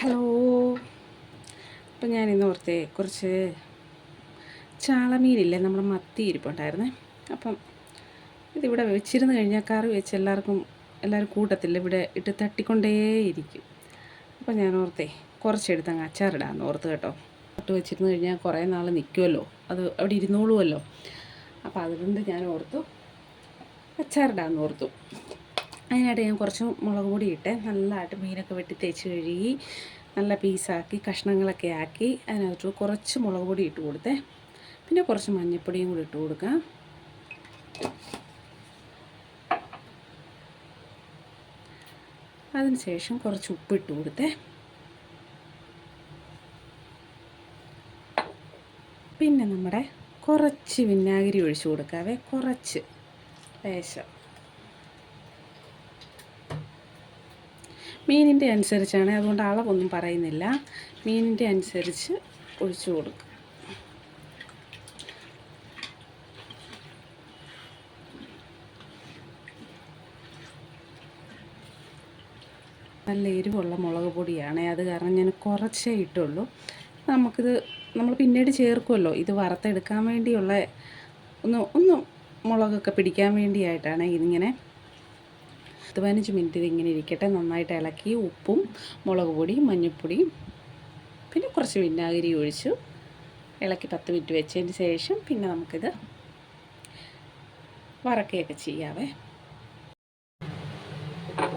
Hello. അപ്പം ഞാൻ ഇന്ന് ഓർത്തേ കുറച്ച് ചാളമീനില്ലേ നമ്മുടെ മത്തി ഇരിപ്പുണ്ടായിരുന്നേ. അപ്പം ഇതിവിടെ വെച്ചിരുന്ന് കഴിഞ്ഞാൽ കറി വെച്ച് എല്ലാവർക്കും എല്ലാവരും കൂട്ടത്തില്ല ഇവിടെ ഇട്ട് തട്ടിക്കൊണ്ടേയിരിക്കും. അപ്പം ഞാൻ ഓർത്തേ കുറച്ചെടുത്ത് അങ്ങ് അച്ചാറിടാമെന്ന് ഓർത്ത് കേട്ടോ. ഇട്ട് വെച്ചിരുന്ന് കഴിഞ്ഞാൽ കുറേ നാൾ നിൽക്കുമല്ലോ അത് അവിടെ ഇരുന്നോളുമല്ലോ അപ്പോൾ അതുകൊണ്ട് ഞാൻ ഓർത്തു അച്ചാറിടാമെന്ന് ഓർത്തു. അതിനായിട്ട് ഞാൻ കുറച്ച് മുളക് പൊടി ഇട്ട് നല്ലതായിട്ട് മീനൊക്കെ വെട്ടി തേച്ച് കഴുകി നല്ല പീസാക്കി കഷ്ണങ്ങളൊക്കെ ആക്കി അതിനകത്ത് കുറച്ച് മുളക് പൊടി ഇട്ട് കൊടുത്തെ. പിന്നെ കുറച്ച് മഞ്ഞൾപ്പൊടിയും കൂടി ഇട്ട് കൊടുക്കാം. അതിനുശേഷം കുറച്ച് ഉപ്പിട്ട് കൊടുത്തെ. പിന്നെ നമ്മുടെ കുറച്ച് വിനാഗിരി ഒഴിച്ചു കൊടുക്കാവേ. കുറച്ച് ലേശം. മീനിന്റെ അനുസരിച്ചാണ് അതുകൊണ്ട് അളവൊന്നും പറയുന്നില്ല. മീനിന്റെ അനുസരിച്ച് ഒഴിച്ചു കൊടുക്കുക നല്ല എരിവുള്ള മുളക് പൊടിയാണ് അത് കാരണം ഞാൻ കുറച്ചേ ഇട്ടുള്ളൂ. നമുക്കിത് നമ്മൾ പിന്നീട് ചേർക്കുമല്ലോ. ഇത് വറുത്തെടുക്കാൻ വേണ്ടിയുള്ള ഒന്ന് ഒന്ന് മുളകൊക്കെ പിടിക്കാൻ വേണ്ടിയായിട്ടാണ് ഇതിങ്ങനെ പത്ത് പതിനഞ്ച് മിനിറ്റ് ഇതിങ്ങനെ ഇരിക്കട്ടെ. നന്നായിട്ട് ഇളക്കി ഉപ്പും മുളക് പൊടിയും മഞ്ഞൾപ്പൊടിയും പിന്നെ കുറച്ച് വിനാഗിരി ഒഴിച്ചു. ഇളക്കി പത്ത് മിനിറ്റ് വെച്ചതിന് ശേഷം പിന്നെ നമുക്കിത് വറക്കുകയൊക്കെ ചെയ്യാവേ.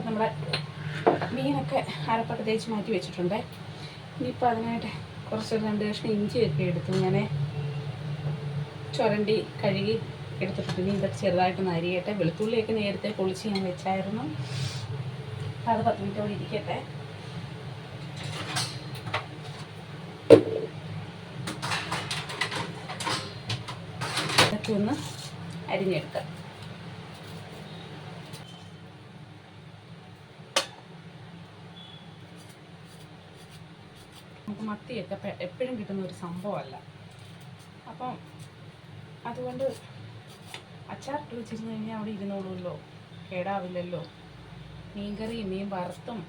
നമ്മുടെ മീനൊക്കെ അരപ്പൊക്കെ തേച്ച് മാറ്റി വെച്ചിട്ടുണ്ട്. ഇനിയിപ്പോൾ അതിനായിട്ട് കുറച്ച് രണ്ട് കഷ്ണം ഇഞ്ചിയൊക്കെ എടുത്തു ഞാൻ ചുരണ്ടി കഴുകി എടുത്തിട്ട് ഇനി ഇതൊക്കെ ചെറുതായിട്ട് നരിയട്ടെ. വെളുത്തുള്ളിയൊക്കെ നേരത്തെ പൊളിച്ച് ഞാൻ വെച്ചായിരുന്നു. അത് പത്ത് മിനിറ്റോടെ ഇരിക്കട്ടെ. ഒന്ന് അരിഞ്ഞെടുക്കാം. നമുക്ക് മത്തിയൊക്കെ എപ്പോഴും കിട്ടുന്ന ഒരു സംഭവമല്ല. അപ്പം അതുകൊണ്ട് അച്ചാറിട്ട് വെച്ചിരുന്ന് കഴിഞ്ഞാൽ അവിടെ ഇരുന്നോളൂല്ലോ കേടാവില്ലല്ലോ. മീൻകറി മീൻ വറുത്തും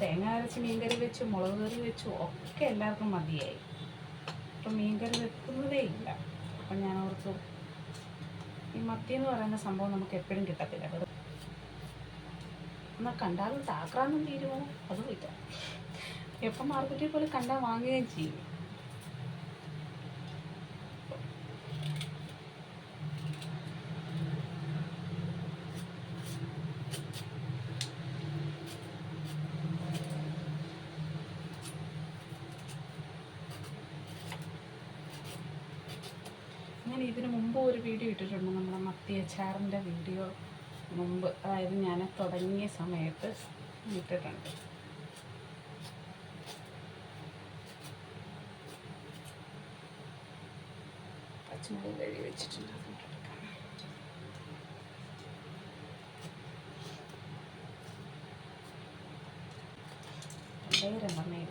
തേങ്ങ അരച്ച് മീൻകറി വെച്ചു മുളക് കറി വെച്ചു ഒക്കെ എല്ലാവർക്കും മതിയായി. അപ്പം മീൻകറി വെക്കുന്നതേ ഇല്ല. അപ്പം ഞാൻ ഓർത്തു ഈ മത്തി എന്ന് പറയുന്ന സംഭവം നമുക്ക് എപ്പോഴും കിട്ടത്തില്ല. എന്നാൽ കണ്ടാലും താക്രാന്നും തീരുമോ അതും ഇല്ല എപ്പം മാർക്കറ്റിൽ പോലെ കണ്ടാൽ വാങ്ങുകയും ചെയ്യും. ഞാൻ ഇതിനു മുമ്പ് ഒരു വീഡിയോ ഇട്ടിട്ടുണ്ട് നമ്മുടെ മത്തി അച്ചാറിന്റെ വീഡിയോ മുമ്പ്. അതായത് ഞാൻ തുടങ്ങിയ സമയത്ത് ഇട്ടിട്ടുണ്ട്. പച്ചമുളക് കഴുകി വെച്ചിട്ടുണ്ട്. രണ്ടെണ്ണേ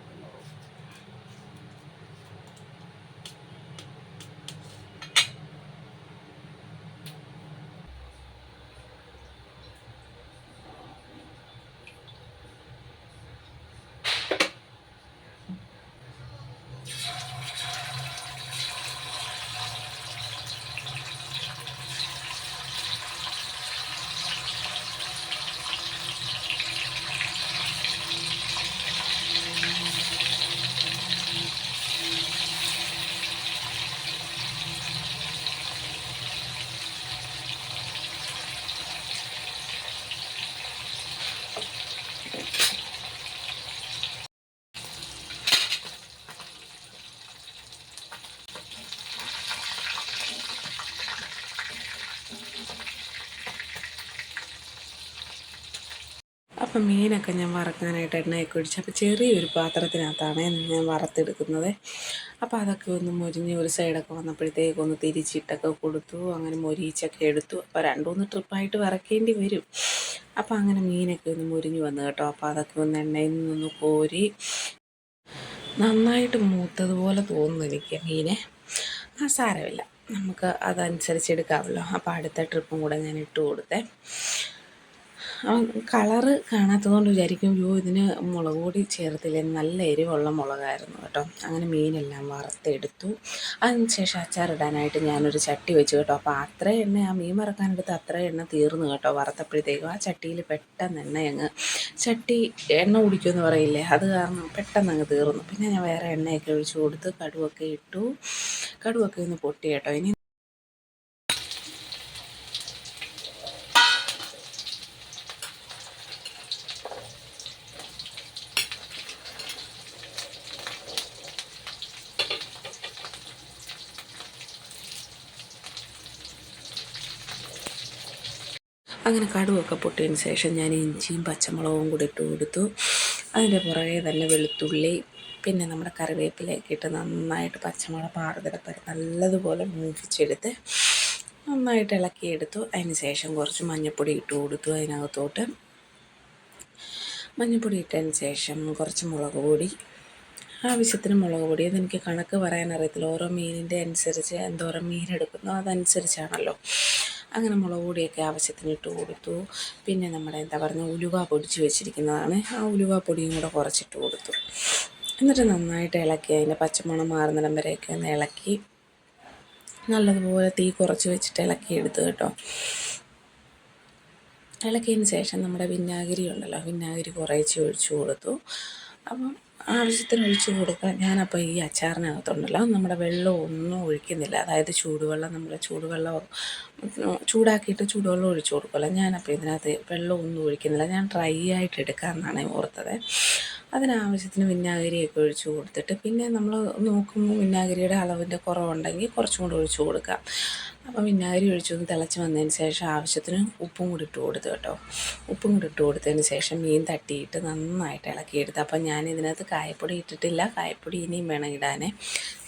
അപ്പം മീനൊക്കെ ഞാൻ വറക്കാനായിട്ട് എണ്ണയൊക്കെ ഒഴിച്ച് അപ്പോൾ ചെറിയൊരു പാത്രത്തിനകത്താണ് ഞാൻ വറുത്തെടുക്കുന്നത്. അപ്പോൾ അതൊക്കെ ഒന്ന് മുരിഞ്ഞ് ഒരു സൈഡൊക്കെ വന്നപ്പോഴത്തേക്ക് ഒന്ന് തിരിച്ചിട്ടൊക്കെ കൊടുത്തു. അങ്ങനെ മൊരിച്ചൊക്കെ എടുത്തു. അപ്പോൾ രണ്ടുമൂന്ന് ട്രിപ്പായിട്ട് വറക്കേണ്ടി വരും. അപ്പോൾ അങ്ങനെ മീനൊക്കെ ഒന്ന് മുരിഞ്ഞ് വന്നു കേട്ടോ. അപ്പോൾ അതൊക്കെ ഒന്ന് എണ്ണയിൽ നിന്നൊന്ന് കോരി നന്നായിട്ട് മൂത്തതുപോലെ തോന്നുന്നു എനിക്ക് മീനെ. ആ സാരമില്ല. നമുക്ക് അതനുസരിച്ച് എടുക്കാമല്ലോ. അപ്പോൾ അടുത്ത ട്രിപ്പും കൂടെ ഞാൻ ഇട്ട് കൊടുത്തേ. കളറ് കാണാത്തതുകൊണ്ട് വിചാരിക്കും യോ ഇതിന് മുളക് പൊടി ചേർത്തില്ലേ? നല്ല എരിവുള്ള മുളകായിരുന്നു കേട്ടോ. അങ്ങനെ മീനെല്ലാം വറുത്തെടുത്തു. അതിന് ശേഷം അച്ചാറിടാനായിട്ട് ഞാനൊരു ചട്ടി വെച്ചു കേട്ടോ. അപ്പോൾ അത്ര എണ്ണ ആ മീൻ വറക്കാനെടുത്ത് അത്ര എണ്ണ തീർന്നു കേട്ടോ വറുത്തപ്പോഴത്തേക്കും. ആ ചട്ടിയിൽ പെട്ടെന്ന് എണ്ണ അങ്ങ് ചട്ടി എണ്ണ കുടിക്കുമെന്ന് പറയില്ലേ? അത് കാരണം പെട്ടെന്ന് അങ്ങ് തീർന്നു. പിന്നെ ഞാൻ വേറെ എണ്ണയൊക്കെ ഒഴിച്ചു കൊടുത്ത് കടുവൊക്കെ ഇട്ടു. കടുവൊക്കെ ഒന്ന് പൊട്ടി കേട്ടോ. ഇനി അങ്ങനെ കടുവൊക്കെ പൊട്ടിയതിന് ശേഷം ഞാൻ ഇഞ്ചിയും പച്ചമുളകും കൂടി ഇട്ട് കൊടുത്തു. അതിന്റെ പുറകെ തന്നെ വെളുത്തുള്ളി പിന്നെ നമ്മുടെ കറിവേപ്പിലയൊക്കെ ഇട്ട് നന്നായിട്ട് പച്ചമുളക് പാറുതിരപ്പര നല്ലതുപോലെ മൂപ്പിച്ചെടുത്ത് നന്നായിട്ട് ഇളക്കിയെടുത്തു. അതിന് ശേഷം കുറച്ച് മഞ്ഞൾപ്പൊടി ഇട്ട് കൊടുത്തു അതിനകത്തോട്ട്. മഞ്ഞൾപ്പൊടി ഇട്ടതിന് ശേഷം കുറച്ച് മുളക് പൊടി. ആവശ്യത്തിന് മുളക് പൊടി. അതെനിക്ക് കണക്ക് പറയാൻ അറിയത്തില്ല ഓരോ മീനിന്റെ അനുസരിച്ച് എന്തോരം മീൻ അതനുസരിച്ചാണല്ലോ. അങ്ങനെ മുളക് പൊടിയൊക്കെ ആവശ്യത്തിന് ഇട്ട് കൊടുത്തു. പിന്നെ നമ്മുടെ എന്താ പറയുക ഉലുവ പൊടിച്ച് വെച്ചിരിക്കുന്നതാണ്. ആ ഉലുവ പൊടിയും കൂടെ കുറച്ചിട്ട് കൊടുത്തു. എന്നിട്ട് നന്നായിട്ട് ഇളക്കി അതിന്റെ പച്ചമണം മാറുന്നിടം വരെയൊക്കെ ഒന്ന് ഇളക്കി നല്ലതുപോലെ തീ കുറച്ച് വെച്ചിട്ട് ഇളക്കി എടുത്തു കേട്ടോ. ഇളക്കിയതിന് ശേഷം നമ്മുടെ വിനാഗിരി ഉണ്ടല്ലോ വിനാഗിരി കുറേച്ച് ഒഴിച്ചു കൊടുത്തു. അപ്പം ആവശ്യത്തിന് ഒഴിച്ച് കൊടുക്കുക. ഞാനപ്പോൾ ഈ അച്ചാറിനകത്തുണ്ടല്ലോ നമ്മുടെ വെള്ളം ഒന്നും ഒഴിക്കുന്നില്ല. അതായത് ചൂടുവെള്ളം നമ്മൾ ചൂടുവെള്ളം ചൂടാക്കിയിട്ട് ചൂടുവെള്ളം ഒഴിച്ച് കൊടുക്കുമല്ലോ. ഞാനപ്പോൾ ഇതിനകത്ത് വെള്ളം ഒന്നും ഒഴിക്കുന്നില്ല. ഞാൻ ഡ്രൈ ആയിട്ട് എടുക്കാമെന്നാണ് ഓർത്തത്. അതിനാവശ്യത്തിന് വിനാഗിരിയൊക്കെ ഒഴിച്ചു കൊടുത്തിട്ട് പിന്നെ നമ്മൾ നോക്കുമ്പോൾ വിനാഗിരിയുടെ അളവിന്റെ കുറവുണ്ടെങ്കിൽ കുറച്ചും കൂടി ഒഴിച്ചു കൊടുക്കാം. അപ്പം വിനാഗിരി ഒഴിച്ചൊന്ന് തിളച്ച് വന്നതിന് ശേഷം ആവശ്യത്തിന് ഉപ്പും കൂടി ഇട്ട് കൊടുത്തു കേട്ടോ. ഉപ്പും കൂടി ഇട്ട് കൊടുത്തതിന് ശേഷം മീൻ തട്ടിയിട്ട് നന്നായിട്ട് ഇളക്കിയെടുത്ത് അപ്പം ഞാൻ ഇതിനകത്ത് കായപ്പൊടി ഇട്ടിട്ടില്ല. കായപ്പൊടി ഇനിയും വേണം ഇടാനേ.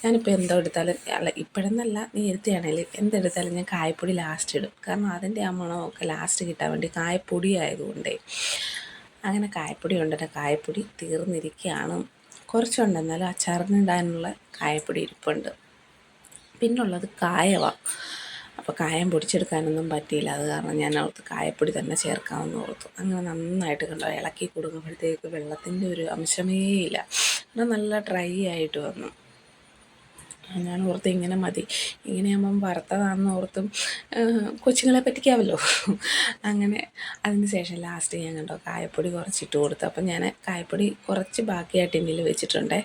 ഞാനിപ്പോൾ എന്തോ എടുത്താലും അല്ല ഇപ്പോഴെന്നല്ല നേരത്തെയാണെങ്കിലും എന്തെടുത്താലും ഞാൻ കായപ്പൊടി ലാസ്റ്റ് ഇടും. കാരണം അതിന്റെ ആ മണമൊക്കെ ലാസ്റ്റ് കിട്ടാൻ വേണ്ടി കായപ്പൊടി ആയതുകൊണ്ടേ. അങ്ങനെ കായപ്പൊടി കൊണ്ടിട്ട് കായപ്പൊടി തീർന്നിരിക്കുകയാണ്. കുറച്ചുണ്ട് എന്നാലും അച്ചാറിന് ഇടാനുള്ള കായപ്പൊടി ഇരിപ്പുണ്ട്. പിന്നുള്ളത് കായവ. അപ്പോൾ കായം പൊടിച്ചെടുക്കാനൊന്നും പറ്റിയില്ല. അത് കാരണം ഞാൻ ഓർത്ത് കായപ്പൊടി തന്നെ ചേർക്കാമെന്ന് ഓർത്തു. അങ്ങനെ നന്നായിട്ട് കണ്ടോ ഇളക്കി കൊടുക്കുമ്പോഴത്തേക്ക് വെള്ളത്തിന്റെ ഒരു അംശമേ ഇല്ല നല്ല ഡ്രൈ ആയിട്ട് വന്നു. ഞാൻ ഓർത്ത് ഇങ്ങനെ മതി. ഇങ്ങനെയാകുമ്പം വറുത്തതാണെന്ന് ഓർത്തും കൊച്ചുങ്ങളെ പറ്റിക്കാമല്ലോ അങ്ങനെ അതിന് ശേഷം ലാസ്റ്റ് ഞാൻ കണ്ടോ കായപ്പൊടി കുറച്ചിട്ട് കൊടുത്തു. അപ്പം ഞാൻ കായപ്പൊടി കുറച്ച് ബാക്കിയായിട്ട് ടിന്നിൽ വെച്ചിട്ടുണ്ട്.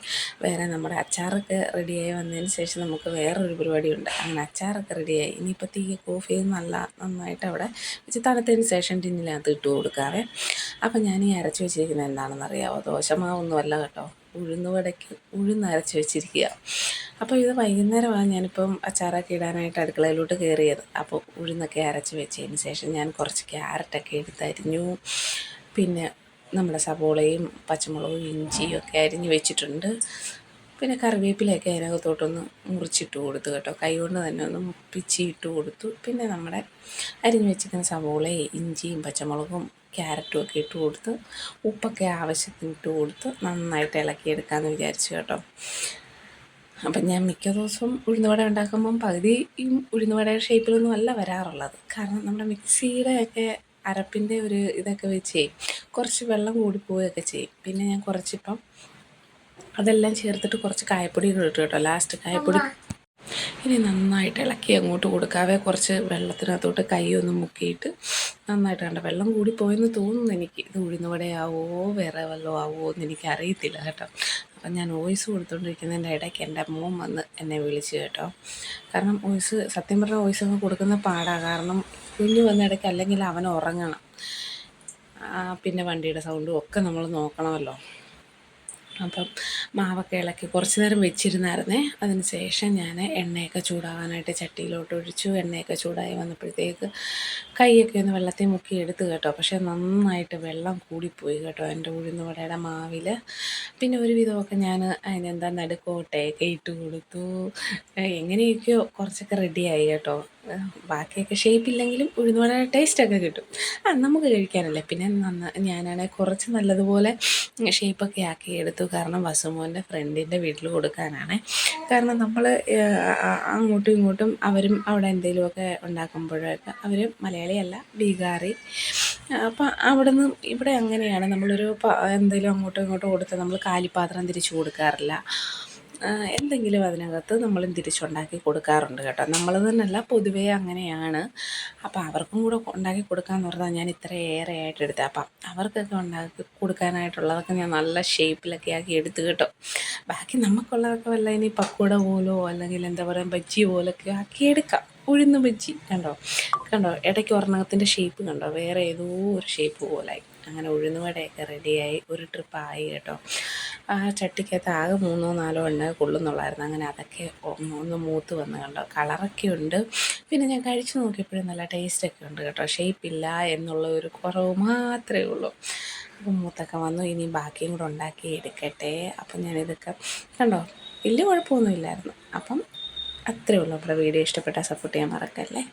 വേറെ നമ്മുടെ അച്ചാറൊക്കെ റെഡിയായി വന്നതിന് ശേഷം നമുക്ക് വേറൊരു പരിപാടിയുണ്ട്. അങ്ങനെ അച്ചാറൊക്കെ റെഡിയായി ഇനിയിപ്പോൾ തീ കോഫി നല്ല നന്നായിട്ട് അവിടെ വെച്ച് തണുത്തതിന് ശേഷം ടിന്നിനകത്ത് ഇട്ട് കൊടുക്കാവേ. അപ്പം ഞാൻ ഈ അരച്ച് വെച്ചിരിക്കുന്നത് എന്താണെന്ന് അറിയാമോ ദോശമാവൊന്നുമല്ല കേട്ടോ. ഉഴുന്നുവടയ്ക്ക് ഉഴുന്ന് ഉഴുന്നരച്ച് വെച്ചിരിക്കുക. അപ്പോൾ ഇത് വൈകുന്നേരമാണ് ഞാനിപ്പം അച്ചാറൊക്കെ ഇടാനായിട്ട് അടുക്കളയിലോട്ട് കയറിയത്. അപ്പോൾ ഉഴുന്നൊക്കെ അരച്ച് വെച്ചതിന് ശേഷം ഞാൻ കുറച്ച് ക്യാരറ്റൊക്കെ എടുത്തരിഞ്ഞു പിന്നെ നമ്മുടെ സവോളയും പച്ചമുളകും ഇഞ്ചിയും ഒക്കെ അരിഞ്ഞ് വെച്ചിട്ടുണ്ട്. പിന്നെ കറിവേപ്പിലയൊക്കെ അതിനകത്തോട്ടൊന്ന് മുറിച്ചിട്ട് കൊടുത്തു കേട്ടോ. കൈകൊണ്ട് തന്നെ ഒന്ന് പിച്ചിയിട്ട് കൊടുത്തു. പിന്നെ നമ്മുടെ അരിഞ്ഞ് വെച്ചിരിക്കുന്ന സവോളയും ഇഞ്ചിയും പച്ചമുളകും ക്യാരറ്റും ഒക്കെ ഇട്ട് കൊടുത്ത് ഉപ്പൊക്കെ ആവശ്യത്തിന് ഇട്ട് കൊടുത്ത് നന്നായിട്ട് ഇളക്കിയെടുക്കാമെന്ന് വിചാരിച്ചു കേട്ടോ. അപ്പം ഞാൻ മിക്ക ദിവസവും ഉഴുന്നുവട ഉണ്ടാക്കുമ്പം പകുതി ഈ ഉഴുന്നുവടയുടെ ഷേപ്പിലൊന്നും അല്ല വരാറുള്ളത്. കാരണം നമ്മുടെ മിക്സിയുടെ ഒക്കെ അരപ്പിന്റെ ഒരു ഇതൊക്കെ വെച്ചേ കുറച്ച് വെള്ളം കൂടിപ്പോവുകയൊക്കെ ചെയ്യും. പിന്നെ ഞാൻ കുറച്ചിപ്പം അതെല്ലാം ചേർത്തിട്ട് കുറച്ച് കായപ്പൊടി ഇട്ടു കേട്ടോ. ലാസ്റ്റ് കായപ്പൊടി ഇനി നന്നായിട്ട് ഇളക്കി അങ്ങോട്ട് കൊടുക്കാവേ കുറച്ച് വെള്ളത്തിനകത്തോട്ട് കൈ ഒന്ന് മുക്കിയിട്ട് നന്നായിട്ട് കണ്ട വെള്ളം കൂടി പോയെന്ന് തോന്നുന്നു എനിക്ക്. ഇത് ഉഴുന്നുവടയാവോ വേറെ വല്ലതും ആവോ എന്ന് എനിക്ക് അറിയത്തില്ല കേട്ടോ. അപ്പം ഞാൻ വോയിസ് കൊടുത്തുകൊണ്ടിരിക്കുന്നതിന്റെ ഇടയ്ക്ക് എന്റെ മോൻ വന്ന് എന്നെ വിളിച്ചു കേട്ടോ. കാരണം വോയിസ് സത്യം പറഞ്ഞ വോയിസ് ഒക്കെ കൊടുക്കുന്ന പാടാണ് കാരണം കുഞ്ഞു വന്ന ഇടയ്ക്ക് അല്ലെങ്കിൽ അവൻ ഉറങ്ങണം. പിന്നെ വണ്ടിയുടെ സൗണ്ടും ഒക്കെ നമ്മൾ നോക്കണമല്ലോ. അപ്പം മാവൊക്കെ ഇളക്കി കുറച്ച് നേരം വെച്ചിരുന്നായിരുന്നേ. അതിന് ശേഷം ഞാൻ എണ്ണയൊക്കെ ചൂടാവാനായിട്ട് ചട്ടിയിലോട്ട് ഒഴിച്ചു. എണ്ണയൊക്കെ ചൂടായി വന്നപ്പോഴത്തേക്ക് കൈയൊക്കെ ഒന്ന് വെള്ളത്തിൽ മുക്കി എടുത്ത് കേട്ടോ. പക്ഷേ നന്നായിട്ട് വെള്ളം കൂടിപ്പോയി കേട്ടോ എന്റെ ഉഴുന്നുവടയുടെ മാവിൽ പിന്നെ ഒരു വിധമൊക്കെ ഞാൻ അതിനെന്താ നടുക്കോട്ടയൊക്കെ ഇട്ട് കൊടുത്തു. എങ്ങനെയൊക്കെയോ കുറച്ചൊക്കെ റെഡിയായി കേട്ടോ. ബാക്കിയൊക്കെ ഷേപ്പില്ലെങ്കിലും ഉഴുന്നുവട ടേസ്റ്റൊക്കെ കിട്ടും. ആ നമുക്ക് കഴിക്കാനല്ലേ. പിന്നെ നന്ന ഞാനാണെങ്കിൽ കുറച്ച് നല്ലതുപോലെ ഷേപ്പൊക്കെ ആക്കി എടുത്തു. കാരണം വസുമോന്റെ ഫ്രണ്ടിന്റെ വീട്ടിൽ കൊടുക്കാനാണ്. കാരണം നമ്മൾ അങ്ങോട്ടും ഇങ്ങോട്ടും അവരും അവിടെ എന്തെങ്കിലുമൊക്കെ ഉണ്ടാക്കുമ്പോഴൊക്കെ അവർ മലയാളിയല്ല ബീഹാറി അപ്പം അവിടെ നിന്ന് ഇവിടെ അങ്ങനെയാണ്. നമ്മളൊരു എന്തെങ്കിലും അങ്ങോട്ടും ഇങ്ങോട്ടും കൊടുത്ത് നമ്മൾ കാലിപ്പാത്രം തിരിച്ചു കൊടുക്കാറില്ല. എന്തെങ്കിലും അതിനകത്ത് നമ്മളും തിരിച്ചുണ്ടാക്കി കൊടുക്കാറുണ്ട് കേട്ടോ. നമ്മൾ തന്നെയല്ല പൊതുവേ അങ്ങനെയാണ്. അപ്പോൾ അവർക്കും കൂടെ ഉണ്ടാക്കി കൊടുക്കാമെന്ന് പറഞ്ഞാൽ ഞാൻ ഇത്രയേറെ ആയിട്ട് എടുത്തത് അപ്പം അവർക്കൊക്കെ ഉണ്ടാക്കി കൊടുക്കാനായിട്ടുള്ളതൊക്കെ ഞാൻ നല്ല ഷേപ്പിലൊക്കെ ആക്കി എടുത്ത് കേട്ടോ. ബാക്കി നമുക്കുള്ളതൊക്കെ വല്ല ഇനി പക്കോട പോലോ അല്ലെങ്കിൽ എന്താ പറയുക ബജ്ജി പോലൊക്കെ ആക്കി എടുക്കാം. ഉഴുന്ന് ബജ്ജി കണ്ടോ? കണ്ടോ? ഇടയ്ക്ക് ഒരെണ്ണത്തിന്റെ ഷേപ്പ് കണ്ടോ? വേറെ ഏതോ ഒരു ഷേപ്പ് പോലായി. അങ്ങനെ ഉഴുന്നുവടയൊക്കെ റെഡിയായി ഒരു ട്രിപ്പായി കേട്ടോ. ആ ചട്ടിക്കകത്ത് ആകെ മൂന്നോ നാലോ എണ്ണ കൊള്ളുന്നുള്ളായിരുന്നു. അങ്ങനെ അതൊക്കെ ഒന്ന് മൂത്ത് വന്ന് കണ്ടോ. കളറൊക്കെ ഉണ്ട്. പിന്നെ ഞാൻ കഴിച്ചു നോക്കിയപ്പോഴും നല്ല ടേസ്റ്റൊക്കെ ഉണ്ട് കേട്ടോ. ഷേപ്പില്ല എന്നുള്ള ഒരു കുറവ് മാത്രമേ ഉള്ളൂ. അപ്പം മൂത്തൊക്കെ വന്നു. ഇനി ബാക്കിയും കൂടെ ഉണ്ടാക്കി എടുക്കട്ടെ. അപ്പം ഞാനിതൊക്കെ കണ്ടോ വലിയ കുഴപ്പമൊന്നുമില്ലായിരുന്നു അപ്പം അത്രേ ഉള്ളൂ. അപ്പോൾ വീഡിയോ ഇഷ്ടപ്പെട്ടാൽ സപ്പോർട്ട് ചെയ്യാൻ മറക്കല്ലേ?